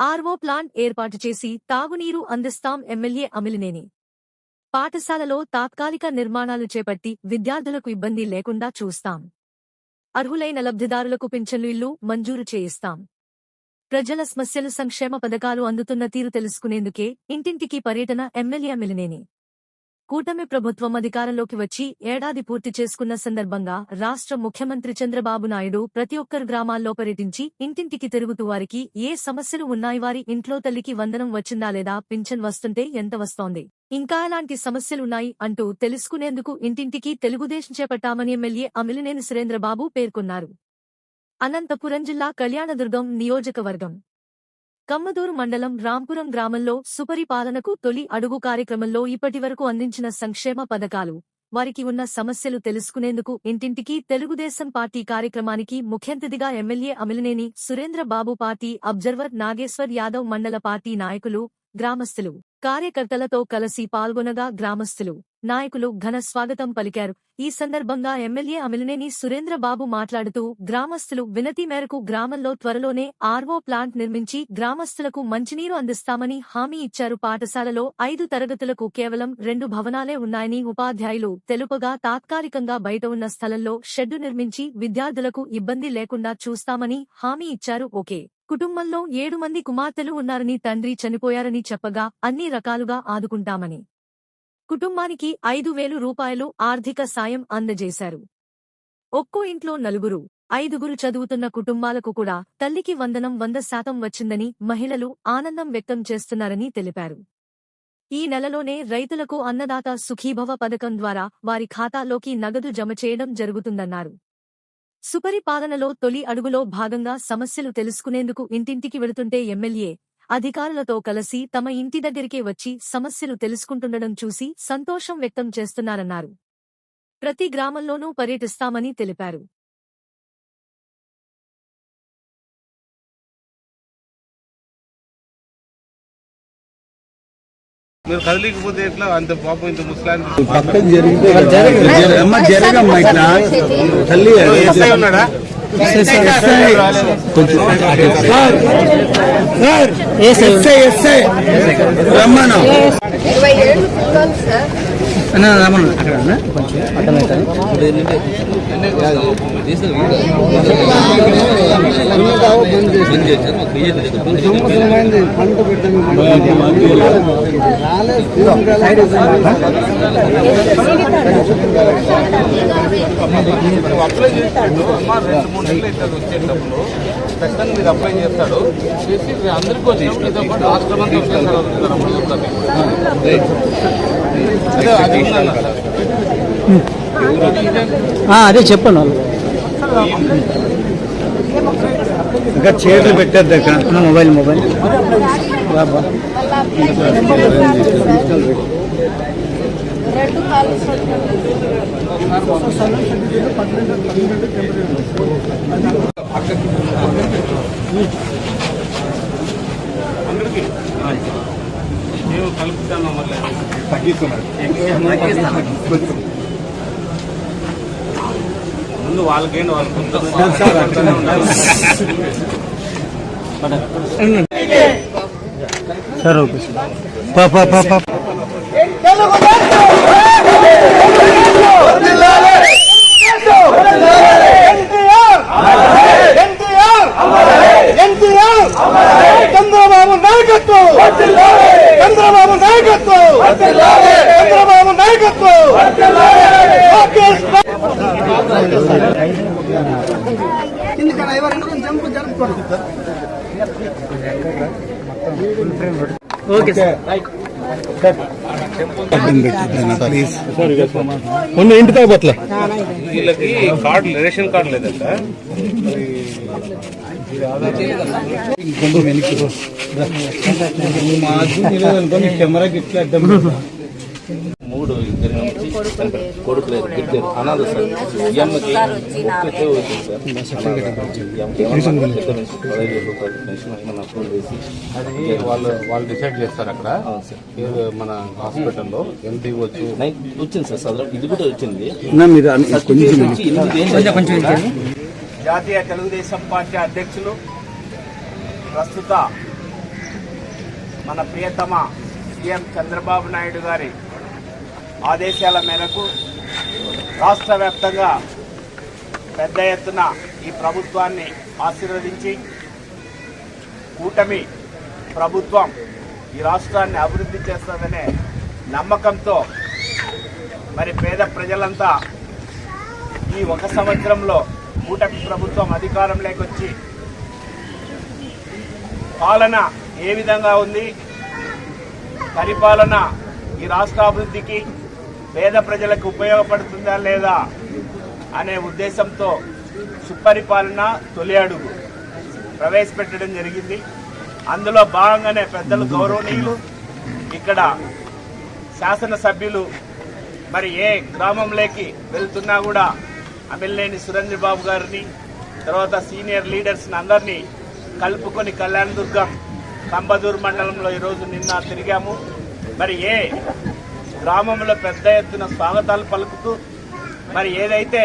RO plant ఏర్పాటు చేసి తాగునీరు అందిస్తాం ఎమ్మెల్యే అమిలినేని. పాఠశాలలో తాత్కాలిక నిర్మాణాలు చేపట్టి విద్యార్థులకు ఇబ్బంది లేకుండా చూస్తాం. అర్హులైన లబ్ధిదారులకు పింఛన్లు ఇల్లు మంజూరు చేయిస్తాం. ప్రజల సమస్యలు సంక్షేమ పథకాలు అందుతున్న తీరు తెలుసుకునేందుకే ఇంటింటికి పర్యటన ఎమ్మెల్యే అమిలినేని. కూటమి ప్రభుత్వం అధికారంలోకి వచ్చి ఏడాది పూర్తి చేసుకున్న సందర్భంగా రాష్ట్ర ముఖ్యమంత్రి చంద్రబాబు నాయుడు ప్రతి ఒక్కరు గ్రామాల్లో పర్యటించి ఇంటింటికి తిరుగుతూ వారికి ఏ సమస్యలు ఉన్నాయి వారి ఇంట్లో తల్లికి వందనం వచ్చిందా లేదా పింఛన్ వస్తుంటే ఎంత వస్తోంది? ఇంకా ఎలాంటి సమస్యలున్నాయి అంటూ తెలుసుకునేందుకు ఇంటింటికి తెలుగుదేశం చేపట్టామని ఎమ్మెల్యే అమిలినేని సురేంద్రబాబు పేర్కొన్నారు. అనంతపురం జిల్లా కళ్యాణదుర్గం నియోజకవర్గం. కమ్మదూరు మండలం రాంపురం గ్రామంలో సుపరిపాలనకు తొలి అడుగు కార్యక్రమంలో ఇప్పటివరకు అందించిన సంక్షేమ పథకాలు. వారికి ఉన్న సమస్యలు తెలుసుకునేందుకు ఇంటింటికి తెలుగుదేశం పార్టీ కార్యక్రమానికి ముఖ్యంతిథిగా MLA Amilineni Surendra Babu party observer Nageswar Yadav మండల పార్టీ నాయకులు గ్రామస్తులు కార్యకర్తలతో కలిసి పాల్గొనగా గ్రామస్తులు. నాయకులు ఘన స్వాగతం పలికారు. ఈ సందర్భంగా ఎమ్మెల్యే అమిలినేని సురేంద్రబాబు మాట్లాడుతూ గ్రామస్తులు వినతి మేరకు గ్రామంలో త్వరలోనే ఆర్వో ప్లాంట్ నిర్మించి గ్రామస్తులకు మంచినీరు అందిస్తామని హామీ ఇచ్చారు. పాఠశాలలో ఐదు తరగతులకు కేవలం రెండు భవనాలే ఉన్నాయని ఉపాధ్యాయులు తెలుపగా తాత్కాలికంగా బయట ఉన్న స్థలంలో షెడ్డు నిర్మించి విద్యార్థులకు ఇబ్బంది లేకుండా చూస్తామని హామీ ఇచ్చారు. ఓకే. కుటుంబంలో ఏడు మంది కుమార్తెలు ఉన్నారని తండ్రి చనిపోయారని చెప్పగా అన్ని రకాలుగా ఆదుకుంటామని కుటుంబానికి ఐదు వేలు రూపాయలు ఆర్థిక సాయం అందజేశారు. ఒక్కో ఇంట్లో నలుగురు ఐదుగురు చదువుతున్న కుటుంబాలకు కూడా తల్లికి వందనం వంద శాతం వచ్చిందని మహిళలు ఆనందం వ్యక్తం చేస్తున్నారని తెలిపారు. ఈ నెలలోనే రైతులకు అన్నదాత సుఖీభవ పథకం ద్వారా వారి ఖాతాలోకి నగదు జమ చేయడం జరుగుతుందన్నారు. సుపరిపాలనలో తొలి అడుగులో భాగంగా సమస్యలు తెలుసుకునేందుకు ఇంటింటికి వెళుతుంటే ఎమ్మెల్యే అధికారులతో కలిసి తమ ఇంటి దగ్గరికే వచ్చి సమస్యలు తెలుసుకుంటుండడం చూసి సంతోషం వ్యక్తం చేస్తున్నారన్నారు. ప్రతి గ్రామంలోనూ పర్యటిస్తామని తెలిపారు. మీరు కదిలికపోతే ఎట్లా? అంత పాపం ఇంత ముసలాన్ని పక్కకు జరిగితే అమ్మ జరగమ్మ ఇట్లా. తల్లి రమ్మను ఇరవై ఏళ్ళు చూడాలి సార్ అప్లై చేస్తాడు అమ్మ రెండు మూడు నెలలు అవుతుంది వచ్చేటప్పుడు ఖచ్చితంగా మీరు అప్లై చేస్తాడు. చేసి అందరికీ వచ్చి రాష్ట్రం అంతా అదే చెప్పండి వాళ్ళు. ఇంకా చేతులు పెట్టద్దు అక్కడ మొబైల్ మొబైల్. బాబా రెండు కాలు అందరికీ. మేము కలుపుతాను మళ్ళీ. ముందు వాళ్ళకేంటి వాళ్ళు సార్ ఓకే పాపా చంద్రబాబు నాయకత్వం! చంద్రబాబు నాయకత్వం! చంద్రబాబు నాయకత్వం! Lokesh okay sir. ప్లీజ్ ఉన్న ఇంటి తాగబట్ల వీళ్ళకి కార్డు రేషన్ కార్డు లేదంట వెనక్కి అడ్డం పెట్టు. మూడు ఇద్దరు నుంచి కొడుకు లేదు ఇద్దరు అనాథ సార్ ఒక్కటే వచ్చింది సార్ అప్రూవ్ చేసి అది వాళ్ళు వాళ్ళు డిసైడ్ చేస్తారు అక్కడ మన హాస్పిటల్లో ఎంత ఇవ్వచ్చు వచ్చింది సార్ సదరం ఇది కూడా వచ్చింది మీరు కొంచెం వచ్చి జాతీయ తెలుగుదేశం పార్టీ అధ్యక్షులు ప్రస్తుత మన ప్రియతమ సీఎం చంద్రబాబు నాయుడు గారి ఆదేశాల మేరకు రాష్ట్ర వ్యాప్తంగా పెద్ద ఎత్తున ఈ ప్రభుత్వాన్ని ఆశీర్వదించి కూటమి ప్రభుత్వం ఈ రాష్ట్రాన్ని అభివృద్ధి చేస్తుందనే నమ్మకంతో మరి పేద ప్రజలంతా ఈ ఒక సంవత్సరంలో కూటమి ప్రభుత్వం అధికారంలోకి వచ్చి పాలన ఏ విధంగా ఉంది? పరిపాలన ఈ రాష్ట్ర అభివృద్ధికి పేద ప్రజలకు ఉపయోగపడుతుందా లేదా అనే ఉద్దేశంతో సుపరిపాలన తొలి అడుగు ప్రవేశపెట్టడం జరిగింది. అందులో భాగంగానే పెద్దలు గౌరవనీయులు ఇక్కడ శాసనసభ్యులు మరి ఏ గ్రామంలోకి వెళ్తున్నా కూడా అమ్మెల్యేని సురేంద్ర బాబు గారిని తర్వాత సీనియర్ లీడర్స్ని అందరినీ కలుపుకొని కళ్యాణదుర్గం కంబదూర్ మండలంలో ఈరోజు నిన్న తిరిగాము. మరి ఏ గ్రామంలో పెద్ద ఎత్తున స్వాగతాలు పలుకుతూ మరి ఏదైతే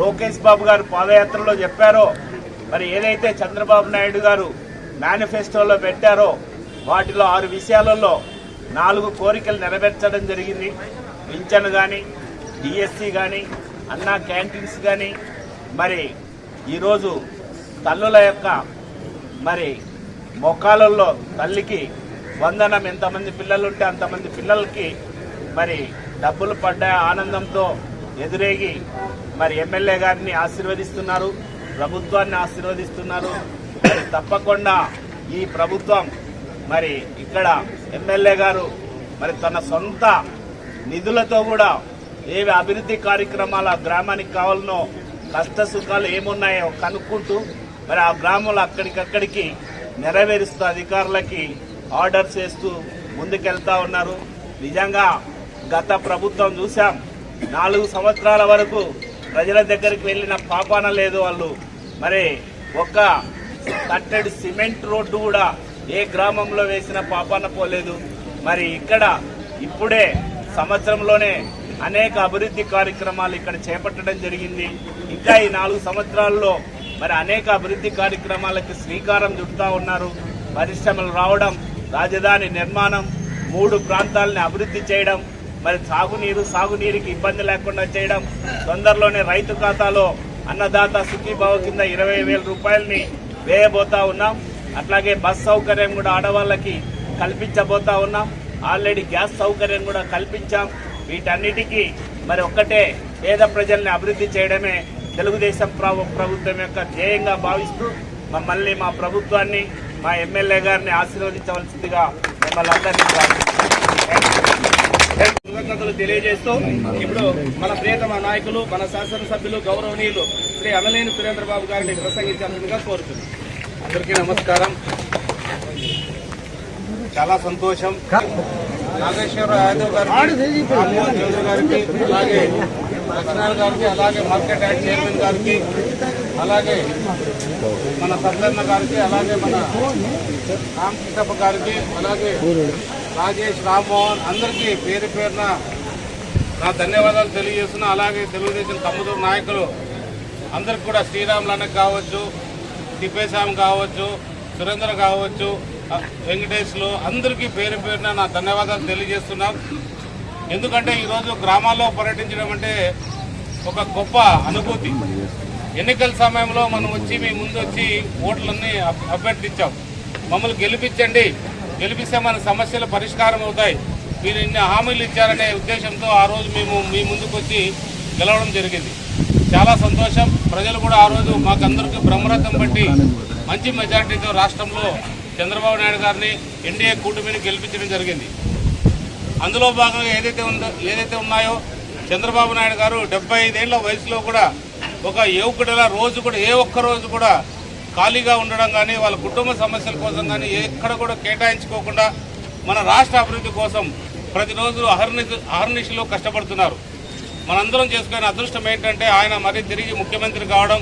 లోకేష్ బాబు గారు పాదయాత్రలో చెప్పారో మరి ఏదైతే చంద్రబాబు నాయుడు గారు మేనిఫెస్టోలో పెట్టారో వాటిలో ఆరు విషయాలలో నాలుగు కోరికలు నెరవేర్చడం జరిగింది. పింఛను కానీ డిఎస్సి కానీ అన్నా క్యాంటీన్స్ కానీ మరి ఈరోజు తల్లుల యొక్క మరి మొక్కాలలో తల్లికి వందనం ఎంతమంది పిల్లలు ఉంటే అంతమంది పిల్లలకి మరి డబ్బులు పడ్డ ఆనందంతో ఎదురేగి మరి ఎమ్మెల్యే గారిని ఆశీర్వదిస్తున్నారు ప్రభుత్వాన్ని ఆశీర్వదిస్తున్నారు. మరి తప్పకుండా ఈ ప్రభుత్వం మరి ఇక్కడ ఎమ్మెల్యే గారు మరి తన సొంత నిధులతో కూడా ఏవి అభివృద్ధి కార్యక్రమాల గ్రామానికి కావాలనో కష్ట సుఖాలు ఏమున్నాయో కనుక్కుంటూ మరి ఆ గ్రామంలో అక్కడికక్కడికి నెరవేరుస్తూ అధికారులకి ఆర్డర్స్ చేస్తూ ముందుకెళ్తా ఉన్నారు. నిజంగా గత ప్రభుత్వం చూసాం నాలుగు సంవత్సరాల వరకు ప్రజల దగ్గరికి వెళ్ళిన పాపాన లేదు వాళ్ళు. మరి ఒక్క కట్టెడు సిమెంట్ రోడ్డు కూడా ఏ గ్రామంలో వేసిన పాపాన పోలేదు. మరి ఇక్కడ ఇప్పుడే సంవత్సరంలోనే అనేక అభివృద్ధి కార్యక్రమాలు ఇక్కడ చేపట్టడం జరిగింది. ఇంకా ఈ నాలుగు సంవత్సరాల్లో మరి అనేక అభివృద్ధి కార్యక్రమాలకు శ్రీకారం చుడుతూ ఉన్నారు. పరిశ్రమలు రావడం రాజధాని నిర్మాణం మూడు ప్రాంతాలని అభివృద్ధి చేయడం మరి సాగునీరు సాగునీరుకి ఇబ్బంది లేకుండా చేయడం తొందరలోనే రైతు ఖాతాలో అన్నదాత సుఖీభావ కింద ఇరవై వేల రూపాయలని వేయబోతా ఉన్నాం. అట్లాగే బస్ సౌకర్యం కూడా ఆడవాళ్ళకి కల్పించబోతా ఉన్నాం. ఆల్రెడీ గ్యాస్ సౌకర్యం కూడా కల్పించాం. వీటన్నిటికీ మరి ఒక్కటే పేద ప్రజల్ని అభివృద్ధి చేయడమే తెలుగుదేశం ప్రభుత్వం యొక్క ధ్యేయంగా భావిస్తూ మమ్మల్ని మా ప్రభుత్వాన్ని మా ఎమ్మెల్యే గారిని ఆశీర్వదించవలసిందిగా మిమ్మల్ని అందరినీ కృతజ్ఞతలు తెలియజేస్తూ ఇప్పుడు మన ప్రియతమ నాయకులు మన శాసనసభ్యులు గౌరవనీయులు శ్రీ అమలేని సురేంద్రబాబు గారిని ప్రసంగించాల్సిందిగా కోరుతున్నాను అందరికీ నమస్కారం. చాలా సంతోషం. నాగేశ్వర యాదవ్ గారికి చౌదరి గారికి అలాగే లక్ష్మణ్ గారికి అలాగే మార్కెట్ యార్డ్ చైర్మన్ గారికి అలాగే మన సత్యన్న గారికి అలాగే మన రామకృష్ణప్ప గారికి అలాగే రాజేష్ రామ్మోహన్ అందరికీ పేరు పేరున నా ధన్యవాదాలు తెలియజేస్తున్నా. అలాగే తెలుగుదేశం తమ్ముడు నాయకులు అందరికి కూడా శ్రీరాములన్న కావచ్చు తిప్పేశాం కావచ్చు సురేంద్ర కావచ్చు వెంకటేష్లు అందరికీ పేరు పేరున నా ధన్యవాదాలు తెలియజేస్తున్నాం. ఎందుకంటే ఈరోజు గ్రామాల్లో పర్యటించడం అంటే ఒక గొప్ప అనుభూతి. ఎన్నికల సమయంలో మనం వచ్చి మీ ముందు వచ్చి ఓట్లన్నీ అభ్యర్థించాం. మమ్మల్ని గెలిపించండి. గెలిపిస్తే మన సమస్యలు పరిష్కారం అవుతాయి. మీరు ఇన్ని హామీలు ఇచ్చారనే ఉద్దేశంతో ఆ రోజు మేము మీ ముందుకు వచ్చి గెలవడం జరిగింది. చాలా సంతోషం. ప్రజలు కూడా ఆ రోజు మాకందరికీ బ్రహ్మరథం బట్టి మంచి మెజార్టీతో రాష్ట్రంలో చంద్రబాబు నాయుడు గారిని ఎన్డీఏ కూటమిని గెలిపించడం జరిగింది. అందులో భాగంగా ఏదైతే ఉందో ఏదైతే ఉన్నాయో చంద్రబాబు నాయుడు గారు డెబ్బై ఐదేళ్ళ వయసులో కూడా ఒక యువకుడిలా రోజు కూడా ఏ ఒక్క రోజు కూడా ఖాళీగా ఉండడం కానీ వాళ్ళ కుటుంబ సమస్యల కోసం కానీ ఎక్కడ కూడా కేటాయించుకోకుండా మన రాష్ట్ర అభివృద్ధి కోసం ప్రతిరోజు అహర్ని అహర్నిశలు కష్టపడుతున్నారు. మనందరం చేసుకునే అదృష్టం ఏంటంటే ఆయన మరీ తిరిగి ముఖ్యమంత్రి కావడం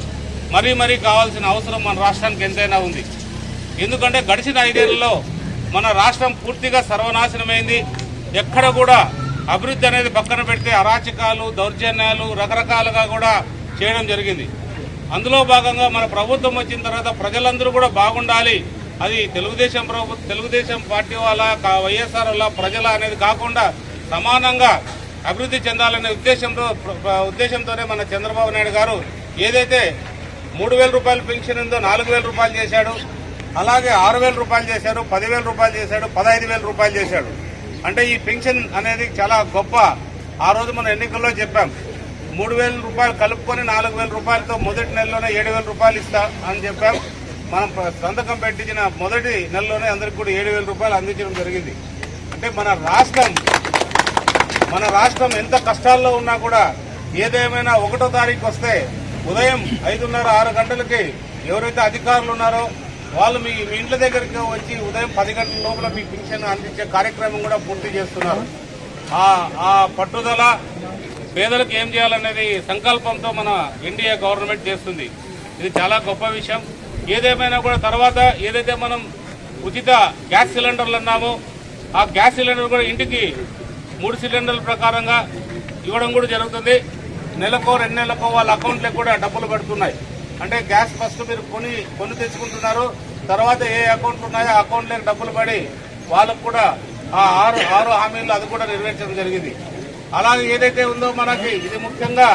మరీ మరీ కావాల్సిన అవసరం మన రాష్ట్రానికి ఎంతైనా ఉంది. ఎందుకంటే గడిచిన ఐదేళ్ళలో మన రాష్ట్రం పూర్తిగా సర్వనాశనమైంది. ఎక్కడ కూడా అభివృద్ధి అనేది పక్కన పెడితే అరాచకాలు దౌర్జన్యాలు రకరకాలుగా కూడా చేయడం జరిగింది. అందులో భాగంగా మన ప్రభుత్వం వచ్చిన తర్వాత ప్రజలందరూ కూడా బాగుండాలి. అది తెలుగుదేశం ప్రభు తెలుగుదేశం పార్టీ వాళ్ళ వైఎస్ఆర్ వాళ్ళ ప్రజల అనేది కాకుండా సమానంగా అభివృద్ధి చెందాలనే ఉద్దేశంతో ఉద్దేశంతోనే మన చంద్రబాబు నాయుడు గారు ఏదైతే మూడు వేల రూపాయల పెన్షన్ ఉందో నాలుగు వేల రూపాయలు చేశాడు. అలాగే ఆరు వేల రూపాయలు చేశాడు పదివేల రూపాయలు చేశాడు పదహైదు వేల రూపాయలు చేశాడు. అంటే ఈ పెన్షన్ అనేది చాలా గొప్ప ఆ రోజు మనం ఎన్నికల్లో చెప్పాం. మూడు వేల రూపాయలు కలుపుకొని నాలుగు వేల రూపాయలతో మొదటి నెలలోనే ఏడు వేల రూపాయలు ఇస్తా అని చెప్పాం. మనం సంతకం పెట్టించిన మొదటి నెలలోనే అందరికి కూడా ఏడు వేల రూపాయలు అందించడం జరిగింది. అంటే మన రాష్ట్రం మన రాష్ట్రం ఎంత కష్టాల్లో ఉన్నా కూడా ఏదేమైనా ఒకటో తారీఖు వస్తే ఉదయం ఐదున్నర ఆరు గంటలకి ఎవరైతే అధికారులు ఉన్నారో వాళ్ళు మీ మీ ఇంట్ల దగ్గరికి వచ్చి ఉదయం పది గంటల లోపల మీ పింఛన్ అందించే కార్యక్రమం కూడా పూర్తి చేస్తున్నారు. ఆ పట్టుదల పేదలకు ఏం చేయాలనేది సంకల్పంతో మన ఎన్డీఏ గవర్నమెంట్ చేస్తుంది. ఇది చాలా గొప్ప విషయం. ఏదేమైనా కూడా తర్వాత ఏదైతే మనం ఉచిత గ్యాస్ సిలిండర్లు అన్నామో ఆ గ్యాస్ సిలిండర్ కూడా ఇంటికి మూడు సిలిండర్ల ప్రకారంగా ఇవ్వడం కూడా జరుగుతుంది. నెలకో రెండు నెలకో వాళ్ళ అకౌంట్లకు కూడా డబ్బులు పడుతున్నాయి అంటే గ్యాస్ ఫస్ట్ మీరు కొని కొని తెచ్చుకుంటున్నారు. తర్వాత ఏ అకౌంట్లు ఉన్నాయో ఆ అకౌంట్లకు డబ్బులు పడి వాళ్ళకు కూడా ఆ ఆరు ఆరు హామీలు అది కూడా నెరవేర్చడం జరిగింది. అలాగే ఏదైతే ఉందో మనకి ఇది ముఖ్యంగా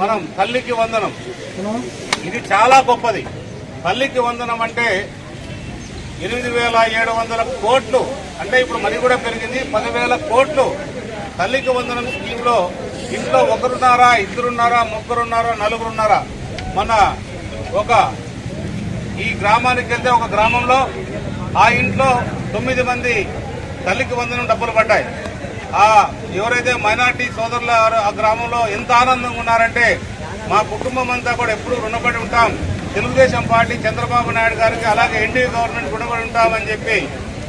మనం తల్లికి వందనం. ఇది చాలా గొప్పది. తల్లికి వందనం అంటే ఎనిమిది వేల ఏడు వందల కోట్లు. అంటే ఇప్పుడు మరి కూడా పెరిగింది. పదివేల కోట్లు తల్లికి వందనం స్కీమ్లో ఇంట్లో ఒకరున్నారా ఇద్దరున్నారా ముగ్గురున్నారా నలుగురున్నారా? మన ఒక ఈ గ్రామానికి వెళ్తే ఒక గ్రామంలో ఆ ఇంట్లో తొమ్మిది మంది తల్లికి వందనం డబ్బులు పడ్డాయి. ఆ ఎవరైతే మైనార్టీ సోదరుల ఆ గ్రామంలో ఎంత ఆనందంగా ఉన్నారంటే మా కుటుంబం అంతా కూడా ఎప్పుడూ రుణపడి ఉంటాం. తెలుగుదేశం పార్టీ చంద్రబాబు నాయుడు గారికి అలాగే ఎన్డీఏ గవర్నమెంట్ రుణపడి ఉంటామని చెప్పి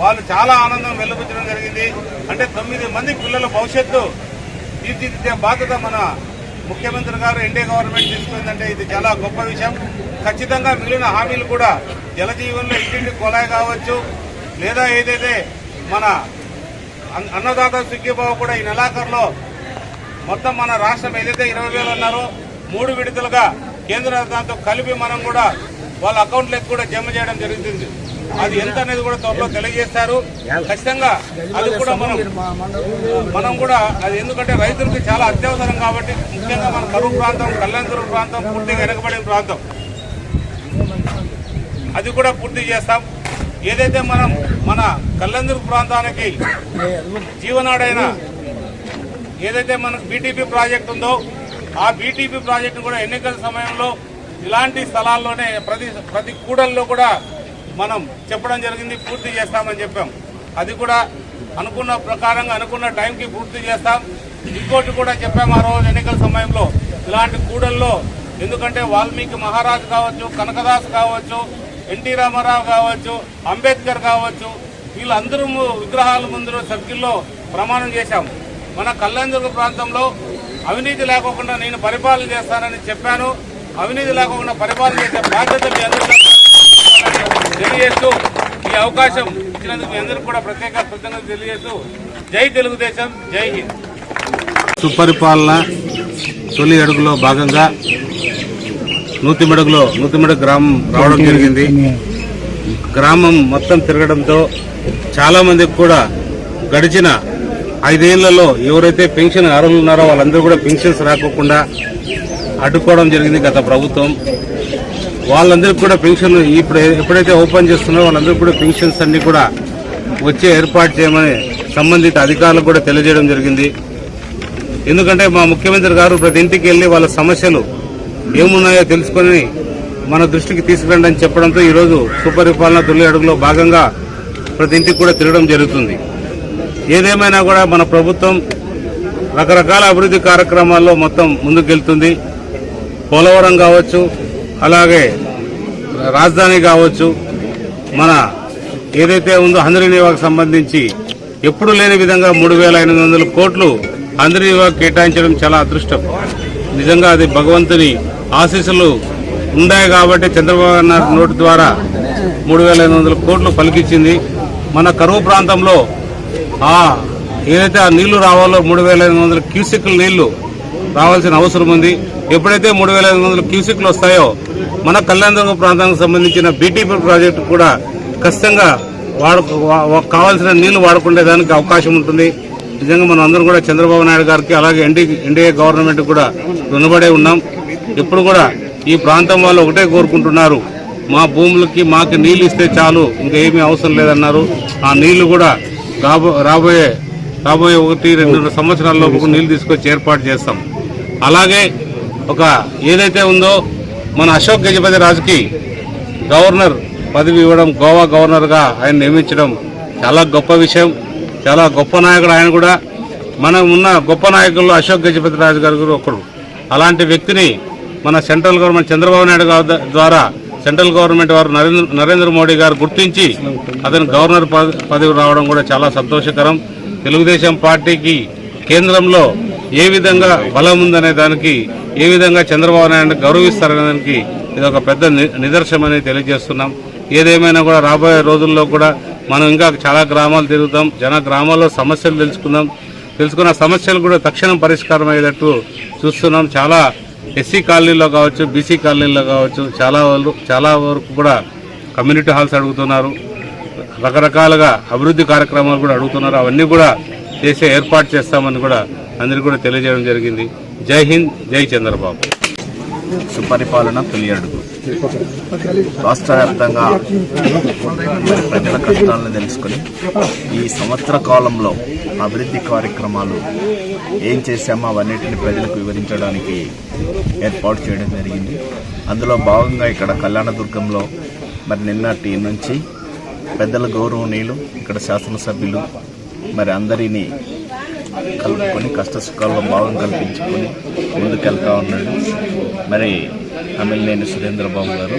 వాళ్ళు చాలా ఆనందం వెలుబుచ్చడం జరిగింది. అంటే తొమ్మిది మంది పిల్లల భవిష్యత్తు తీర్చిదిద్దే బాధ్యత మన ముఖ్యమంత్రి గారు ఎన్డీఏ గవర్నమెంట్ తీసుకుందంటే ఇది చాలా గొప్ప విషయం. ఖచ్చితంగా మిగిలిన హామీలు కూడా జలజీవన్లో ఇంటింటి కొలాయి కావచ్చు లేదా ఏదైతే మన అన్నదాత సుఖీబాబు కూడా ఈ నెలాఖరులో మొత్తం మన రాష్ట్రం ఏదైతే ఇరవై వేలు అన్నారో మూడు విడతలుగా కేంద్ర దాంతో కలిపి మనం కూడా వాళ్ళ అకౌంట్లకు కూడా జమ చేయడం జరుగుతుంది. అది ఎంత అనేది కూడా త్వరలో తెలియజేస్తారు ఖచ్చితంగా అది కూడా మనం మనం కూడా అది ఎందుకంటే రైతులకు చాలా అత్యవసరం కాబట్టి ముఖ్యంగా మన కరువు ప్రాంతం కళ్యాణదుర్గ ప్రాంతం పూర్తిగా వెనకబడిన ప్రాంతం. అది కూడా పూర్తి చేస్తాం. ఏదైతే మనం మన కళ్యాణదుర్గ ప్రాంతానికి జీవనాడైన ఏదైతే మనకు బీటీపీ ప్రాజెక్ట్ ఉందో ఆ బీటీపీ ప్రాజెక్టు కూడా ఎన్నికల సమయంలో ఇలాంటి స్థలాల్లోనే ప్రతి ప్రతి కూడల్లో కూడా మనం చెప్పడం జరిగింది పూర్తి చేస్తామని చెప్పాం. అది కూడా అనుకున్న ప్రకారంగా అనుకున్న టైంకి పూర్తి చేస్తాం. ఇంకోటి కూడా చెప్పాం ఆ రోజు ఎన్నికల సమయంలో. ఇలాంటి కూడల్లో ఎందుకంటే వాల్మీకి మహారాజు కావచ్చు కనకదాస్ కావచ్చు ఎన్టీ రామారావు కావచ్చు అంబేద్కర్ కావచ్చు వీళ్ళందరూ విగ్రహాల ముందు సర్కిల్లో ప్రమాణం చేశాం. మన కళ్యాణదుర్గ ప్రాంతంలో అవినీతి లేకోకుండా నేను పరిపాలన చేస్తానని చెప్పాను. అవినీతి లేకుండా పరిపాలన చేసే బాధ్యత మీ అందరికీ తెలియజేస్తూ ఈ అవకాశం ఇచ్చినందుకు మీ అందరికీ కూడా ప్రత్యేక కృతజ్ఞతలు తెలియజేస్తూ జై తెలుగుదేశం జై హింద్. సుపరిపాలన తొలి అడుగులో భాగంగా నూతిమడుగులో నూతిమడుగు గ్రామం రావడం జరిగింది. గ్రామం మొత్తం తిరగడంతో చాలామందికి కూడా గడిచిన ఐదేళ్ళలో ఎవరైతే పెన్షన్ అర్హులు ఉన్నారో వాళ్ళందరూ కూడా పెన్షన్స్ రాకోకుండా అడ్డుకోవడం జరిగింది గత ప్రభుత్వం. వాళ్ళందరికీ కూడా పెన్షన్ ఇప్పుడు ఎప్పుడైతే ఓపెన్ చేస్తున్నారో వాళ్ళందరికీ కూడా పెన్షన్స్ అన్ని కూడా వచ్చే ఏర్పాటు చేయమని సంబంధిత అధికారులకు కూడా తెలియజేయడం జరిగింది. ఎందుకంటే మా ముఖ్యమంత్రి గారు ప్రతి ఇంటికి వెళ్ళి వాళ్ళ సమస్యలు ఏమున్నాయో తెలుసుకొని మన దృష్టికి తీసుకురండి అని చెప్పడంతో ఈరోజు సుపరిపాలన తొలి అడుగులో భాగంగా ప్రతి ఇంటికి కూడా తిరగడం జరుగుతుంది. ఏదేమైనా కూడా మన ప్రభుత్వం రకరకాల అభివృద్ధి కార్యక్రమాల్లో మొత్తం ముందుకెళ్తుంది. పోలవరం కావచ్చు అలాగే రాజధాని కావచ్చు మన ఏదైతే ఉందో హంద్రీనివాకు సంబంధించి ఎప్పుడు లేని విధంగా మూడు వేల ఎనిమిది వందల కోట్లు హంద్రీనివాకు కేటాయించడం చాలా అదృష్టం. నిజంగా అది భగవంతుని ఆశీస్సులు ఉన్నాయి కాబట్టి చంద్రబాబు నాయుడు నోటి ద్వారా మూడు వేల ఎనిమిది వందల కోట్లు పలికించింది మన కరువు ప్రాంతంలో ఏదైతే ఆ నీళ్ళు రావాలో మూడు వేల ఎనిమిది వందల క్యూసెక్ల నీళ్ళు రావాల్సిన అవసరం ఉంది. ఎప్పుడైతే మూడు వేల ఐదు వందల క్యూసిక్లు వస్తాయో మన కళ్యాణదుర్గ ప్రాంతానికి సంబంధించిన బీటీపీ ప్రాజెక్టు కూడా ఖచ్చితంగా వాడు వా- కావాల్సిన నీళ్ళు వాడుకునే దానికి అవకాశం ఉంటుంది. నిజంగా మనం అందరం కూడా చంద్రబాబు నాయుడు గారికి అలాగే ఎన్డీ ఎన్డీఏ గవర్నమెంట్ కూడా రుణపడే ఉన్నాం. ఇప్పుడు కూడా ఈ ప్రాంతం వాళ్ళు ఒకటే కోరుకుంటున్నారు. మా భూములకి మాకు నీళ్ళు ఇస్తే చాలు ఇంకా ఏమీ అవసరం లేదన్నారు. ఆ నీళ్ళు కూడా రాబో రాబోయే రాబోయే ఒకటి రెండు సంవత్సరాల లోపు నీళ్ళు తీసుకొచ్చి ఏర్పాటు చేస్తాం. అలాగే ఒక ఏదైతే ఉందో మన అశోక్ గజపతి రాజుకి గవర్నర్ పదవి ఇవ్వడం గోవా గవర్నర్గా ఆయన నియమించడం చాలా గొప్ప విషయం చాలా గొప్ప నాయకుడు ఆయన కూడా. మనం ఉన్న గొప్ప నాయకుల్లో అశోక్ గజపతి రాజు గారు ఒకరు. అలాంటి వ్యక్తిని మన సెంట్రల్ గవర్నమెంట్ చంద్రబాబు నాయుడు గారు ద్వారా సెంట్రల్ గవర్నమెంట్ వారు నరేంద్ర నరేంద్ర మోడీ గారు గుర్తించి అతను గవర్నర్ పద- పదవి రావడం కూడా చాలా సంతోషకరం. తెలుగుదేశం పార్టీకి కేంద్రంలో ఏ విధంగా బలం ఉందనే దానికి ఏ విధంగా చంద్రబాబు నాయుడు గౌరవిస్తారనే దానికి ఇది ఒక పెద్ద ని- నిదర్శనమని తెలియజేస్తున్నాం. ఏదేమైనా కూడా రాబోయే రోజుల్లో కూడా మనం ఇంకా చాలా గ్రామాలు తిరుగుతాం జన గ్రామాల్లో సమస్యలు తెలుసుకుందాం. తెలుసుకున్న సమస్యలు కూడా తక్షణం పరిష్కారం అయ్యేటట్టు చూస్తున్నాం. చాలా ఎస్సీ కాలనీలో కావచ్చు బీసీ కాలనీలో కావచ్చు చాలా వాళ్ళు చాలా వరకు కూడా కమ్యూనిటీ హాల్స్ అడుగుతున్నారు. రకరకాలుగా అభివృద్ధి కార్యక్రమాలు కూడా అడుగుతున్నారు. అవన్నీ కూడా చేసే ఏర్పాటు చేస్తామని కూడా అందరికీ కూడా తెలియజేయడం జరిగింది. జై హింద్ జై చంద్రబాబు. సుపరిపాలన తొలియడుగు రాష్ట్ర వ్యాప్తంగా ప్రజల కష్టాలను తెలుసుకొని ఈ సంవత్సర కాలంలో అభివృద్ధి కార్యక్రమాలు ఏం చేశామో అవన్నిటిని ప్రజలకు వివరించడానికి ఏర్పాటు చేయడం జరిగింది. అందులో భాగంగా ఇక్కడ కళ్యాణదుర్గంలో మరి నిన్నటి నుంచి పెద్దల గౌరవనీయులు ఇక్కడ శాసనసభ్యులు మరి అందరినీ కలుపుకొని కష్ట సుఖాల్లో భావం కల్పించుకొని ముందుకెళ్తా ఉన్నాడు. మరి ఎమ్మెల్యేని సురేంద్రబాబు గారు.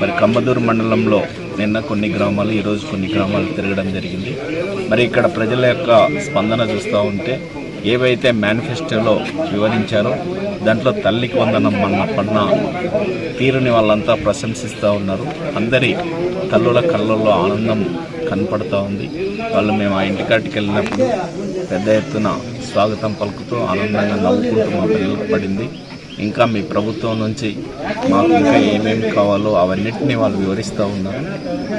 మరి కమ్మదూరు మండలంలో నిన్న కొన్ని గ్రామాలు ఈరోజు కొన్ని గ్రామాలు తిరగడం జరిగింది. మరి ఇక్కడ ప్రజల యొక్క స్పందన చూస్తూ ఉంటే ఏవైతే మేనిఫెస్టోలో వివరించారో దాంట్లో తల్లికి వందనం మన పన్న తీరుని వాళ్ళంతా ప్రశంసిస్తూ ఉన్నారు. అందరి తల్లుల కళ్ళల్లో ఆనందం కనపడుతూ ఉంది. వాళ్ళు మేము ఆ ఇంటికాటికి వెళ్ళినప్పుడు పెద్ద ఎత్తున స్వాగతం పలుకుతూ ఆనందంగా నవ్వుకుంటూ మా పిల్లలకు పడింది. ఇంకా మీ ప్రభుత్వం నుంచి మాకు ఇంకా ఏమేమి కావాలో అవన్నిటినీ వాళ్ళు వివరిస్తూ ఉన్నారు.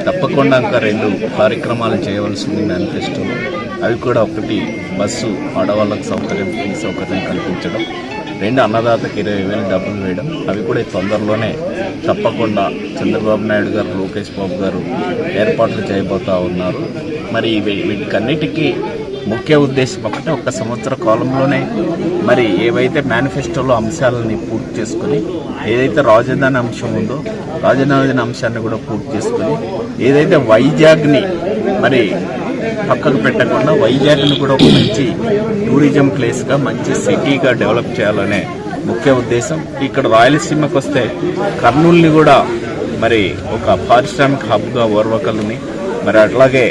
తప్పకుండా ఇంకా రెండు కార్యక్రమాలు చేయవలసింది మేనిఫెస్టోలో. అవి కూడా ఒకటి బస్సు ఆడవాళ్ళకు సౌకర్యం సౌకర్యం కల్పించడం. రెండు అన్నదాతకి ఇరవై వేలు డబ్బులు వేయడం అవి కూడా తొందరలోనే తప్పకుండా చంద్రబాబు నాయుడు గారు లోకేష్ బాబు గారు ఏర్పాట్లు చేయబోతా ఉన్నారు. మరి వీటికన్నిటికీ ముఖ్య ఉద్దేశం ఒకటే ఒక సంవత్సర కాలంలోనే మరి ఏవైతే మేనిఫెస్టోలో అంశాలని పూర్తి చేసుకుని ఏదైతే రాజధాని అంశం ఉందో రాజధాని అంశాన్ని కూడా పూర్తి చేసుకుని ఏదైతే వైజాగ్ని మరి పక్కకు పెట్టకుండా వైజాగ్ని కూడా ఒక మంచి టూరిజం ప్లేస్గా మంచి సిటీగా డెవలప్ చేయాలనే ముఖ్య ఉద్దేశం. ఇక్కడ రాయలసీమకు వస్తే కర్నూలుని కూడా మరి ఒక పారిశ్రామిక హబ్గా ఓర్వకల్ని మరి అట్లాగే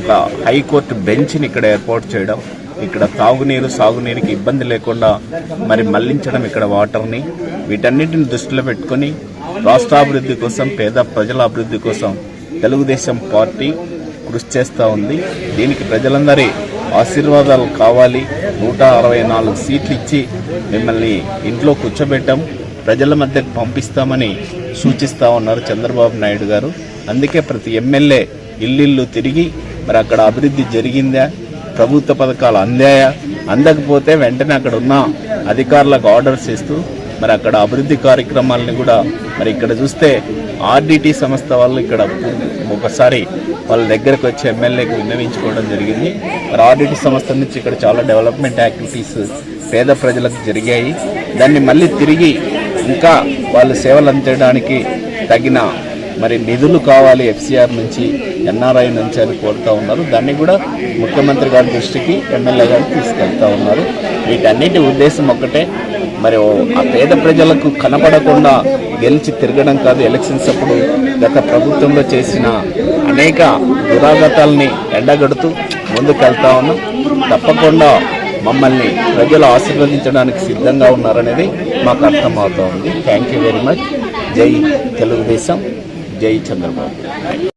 ఒక హైకోర్టు బెంచ్ని ఇక్కడ ఏర్పాటు చేయడం ఇక్కడ తాగునీరు సాగునీరుకి ఇబ్బంది లేకుండా మరి మళ్ళించడం ఇక్కడ వాటర్ని వీటన్నిటిని దృష్టిలో పెట్టుకొని రాష్ట్రాభివృద్ధి కోసం పేద ప్రజల అభివృద్ధి కోసం తెలుగుదేశం పార్టీ కృషి చేస్తూ ఉంది. దీనికి ప్రజలందరి ఆశీర్వాదాలు కావాలి. నూట అరవై నాలుగు సీట్లు ఇచ్చి మిమ్మల్ని ఇంట్లో కూర్చోబెట్టాం. ప్రజల మధ్యకు పంపిస్తామని సూచిస్తూ ఉన్నారు చంద్రబాబు నాయుడు గారు. అందుకే ప్రతి ఎమ్మెల్యే ఇల్లు తిరిగి మరి అక్కడ అభివృద్ధి జరిగిందా? ప్రభుత్వ పథకాలు అందాయా? అందకపోతే వెంటనే అక్కడ ఉన్న అధికారులకు ఆర్డర్స్ ఇస్తూ మరి అక్కడ అభివృద్ధి కార్యక్రమాలని కూడా మరి ఇక్కడ చూస్తే ఆర్డీటీ సంస్థ వాళ్ళు ఇక్కడ ఒకసారి వాళ్ళ దగ్గరకు వచ్చి ఎమ్మెల్యేకి విన్నవించుకోవడం జరిగింది. మరి ఆర్డిటి సంస్థ నుంచి ఇక్కడ చాలా డెవలప్మెంట్ యాక్టివిటీస్ పేద ప్రజలకు జరిగాయి. దాన్ని మళ్ళీ తిరిగి ఇంకా వాళ్ళు సేవలు అందించడానికి తగిన మరి నిధులు కావాలి ఎఫ్సిఆర్ నుంచి ఎన్ఆర్ఐ నుంచి అని కోరుతూ ఉన్నారు. దాన్ని కూడా ముఖ్యమంత్రి గారి దృష్టికి ఎమ్మెల్యే గారు తీసుకెళ్తా ఉన్నారు. వీటన్నిటి ఉద్దేశం ఒక్కటే. మరి ఆ పేద ప్రజలకు కనపడకుండా గెలిచి తిరగడం కాదు ఎలక్షన్స్ అప్పుడు గత ప్రభుత్వంలో చేసిన అనేక దురాగతాల్ని ఎండగడుతూ ముందుకెళ్తా ఉన్నాం. తప్పకుండా మమ్మల్ని ప్రజలు ఆశీర్వదించడానికి సిద్ధంగా ఉన్నారనేది మాకు అర్థమవుతోంది. థ్యాంక్ యూ వెరీ మచ్ జై తెలుగుదేశం. జై చంద్రబాబు.